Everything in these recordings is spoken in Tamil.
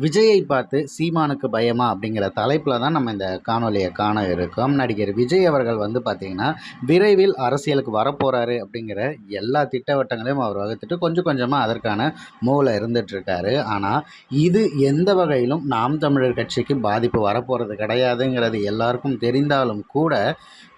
விஜயை பார்த்து சீமானுக்கு பயமா அப்படிங்கிற தலைப்பில் தான் நம்ம இந்த காணொலியை காண இருக்கோம். நடிகர் விஜய் அவர்கள் வந்து பார்த்திங்கன்னா விரைவில் அரசியலுக்கு வரப்போகிறாரு அப்படிங்கிற எல்லா திட்டவட்டங்களையும் அவர் வகுத்துட்டு கொஞ்சம் கொஞ்சமாக அதற்கான மூவில் இருந்துகிட்ருக்காரு ஆனால் இது எந்த வகையிலும் நாம் தமிழர் கட்சிக்கு பாதிப்பு வரப்போகிறது கிடையாதுங்கிறது எல்லாருக்கும் தெரிந்தாலும் கூட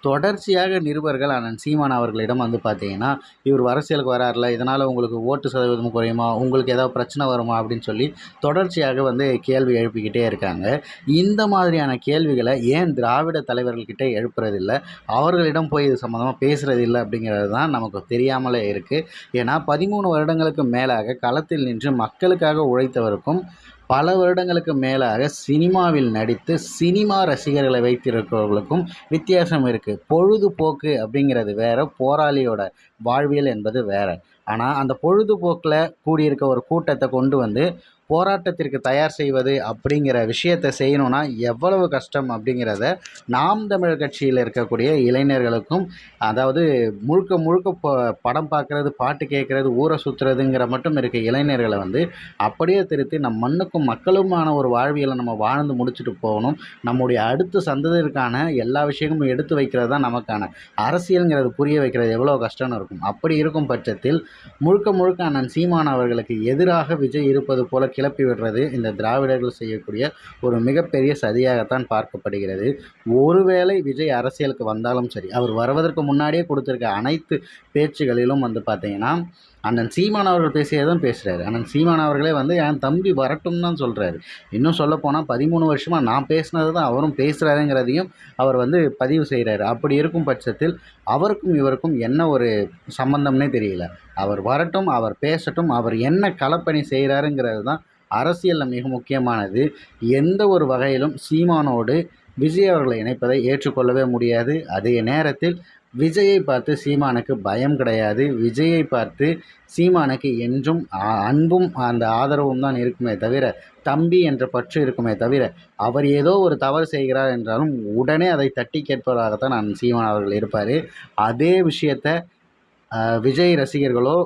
தொடர்ச்சியாக நிருபர்கள் அண்ணன் சீமான் அவர்களிடம் வந்து பார்த்தீங்கன்னா இவர் அரசியலுக்கு வராருல இதனால் உங்களுக்கு ஓட்டு சதவீதம் குறையுமா உங்களுக்கு ஏதாவது பிரச்சனை வருமா அப்படின்னு சொல்லி தொடர்ச்சியாக வந்து கேள்வி எழுப்பிக்கிட்டே இருக்காங்க. இந்த மாதிரியான கேள்விகளை ஏன் திராவிட தலைவர்கள்கிட்ட எழுப்புறதில்ல? அவர்களிடம் போய் இது சம்மந்தமாக பேசுகிறது இல்லை அப்படிங்கிறது தான் நமக்கு தெரியாமலே இருக்குது ஏன்னா பதிமூணு வருடங்களுக்கு மேலாக களத்தில் நின்று மக்களுக்காக உழைத்தவருக்கும் பல வருடங்களுக்கு மேலாக சினிமாவில் நடித்து சினிமா ரசிகர்களை வைத்திருக்கிறவர்களுக்கும் வித்தியாசம் இருக்குது பொழுதுபோக்கு அப்படிங்கிறது வேற போராளியோட வாழ்வியல் என்பது வேறு. ஆனால் அந்த பொழுதுபோக்கில் கூடியிருக்க ஒரு கூட்டத்தை கொண்டு வந்து போராட்டத்திற்கு தயார் செய்வது அப்படிங்கிற விஷயத்தை செய்யணும்னா எவ்வளவு கஷ்டம் அப்படிங்கிறத நாம் தமிழர் கட்சியில் இருக்கக்கூடிய இளைஞர்களுக்கும் அதாவது முழுக்க முழுக்க படம் பார்க்குறது பாட்டு கேட்குறது ஊரை சுற்றுறதுங்கிற மட்டும் இருக்க இளைஞர்களை வந்து அப்படியே திருத்தி நம் மண்ணுக்கும் மக்களுமான ஒரு வாழ்வியலை நம்ம வாழ்ந்து முடிச்சுட்டு போகணும். நம்முடைய அடுத்த சந்ததிற்கான எல்லா விஷயங்களும் எடுத்து வைக்கிறது தான் நமக்கான அரசியலுங்கிறது. புரிய வைக்கிறது எவ்வளோ கஷ்டம்னு இருக்கும். அப்படி இருக்கும் பட்சத்தில் முழுக்க முழுக்க அண்ணன் சீமான் அவர்களுக்கு எதிராக விஜய் இருப்பது போல கிளப்பி விடுறது இந்த திராவிடர்கள் செய்யக்கூடிய ஒரு மிகப்பெரிய சதியாகத்தான் பார்க்கப்படுகிறது. ஒருவேளை விஜய் அரசியலுக்கு வந்தாலும் சரி அவர் வருவதற்கு முன்னாடியே கொடுத்துருக்க அனைத்து பேச்சுகளிலும் வந்து பார்த்தீங்கன்னா அண்ணன் சீமான் அவர்கள் பேசியதை தான் பேசுகிறாரு அண்ணன் சீமான் அவர்களே வந்து என் தம்பி வரட்டும் தான் சொல்கிறாரு இன்னும் சொல்லப்போனால் பதிமூணு வருஷமாக நான் பேசினது தான் அவரும் பேசுகிறாருங்கிறதையும் அவர் வந்து பதிவு செய்கிறாரு அப்படி இருக்கும் பட்சத்தில் அவருக்கும் இவருக்கும் என்ன ஒரு சம்பந்தம்னே தெரியல. அவர் வரட்டும் அவர் பேசட்டும் அவர் என்ன களப்பணி செய்கிறாருங்கிறது தான் அரசியலில் மிக முக்கியமானது எந்த ஒரு வகையிலும் சீமானோடு விஜய் அவர்களை இணைப்பதை ஏற்றுக்கொள்ளவே முடியாது. அதே நேரத்தில் விஜயை பார்த்து சீமானுக்கு பயம் கிடையாது. விஜயை பார்த்து சீமானுக்கு என்றும் அன்பும் அந்த ஆதரவும் தான் இருக்குமே தவிர தம்பி என்ற பற்று இருக்குமே தவிர அவர் ஏதோ ஒரு தவறு செய்கிறார் என்றாலும் உடனே அதை தட்டி கேட்பவராகத்தான் நான் சீமான் அவர்கள் இருப்பார். அதே விஷயத்தை விஜய் ரசிகர்களோ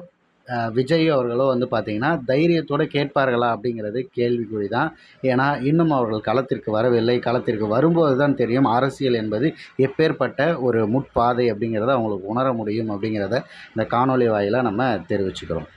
விஜய் அவர்களோ வந்து பார்த்திங்கன்னா தைரியத்தோடு கேட்பார்களா அப்படிங்கிறது கேள்விக்குறி தான் ஏன்னா இன்னும் அவர்கள் களத்திற்கு வரவில்லை. களத்திற்கு வரும்போது தான் தெரியும் அரசியல் என்பது எப்பேற்பட்ட ஒரு முட்பாதை அப்படிங்கிறத அவங்களுக்கு உணர முடியும் அப்படிங்கிறத இந்த காணொளி வாயிலாக நம்ம தெரிவிச்சுக்கிறோம்.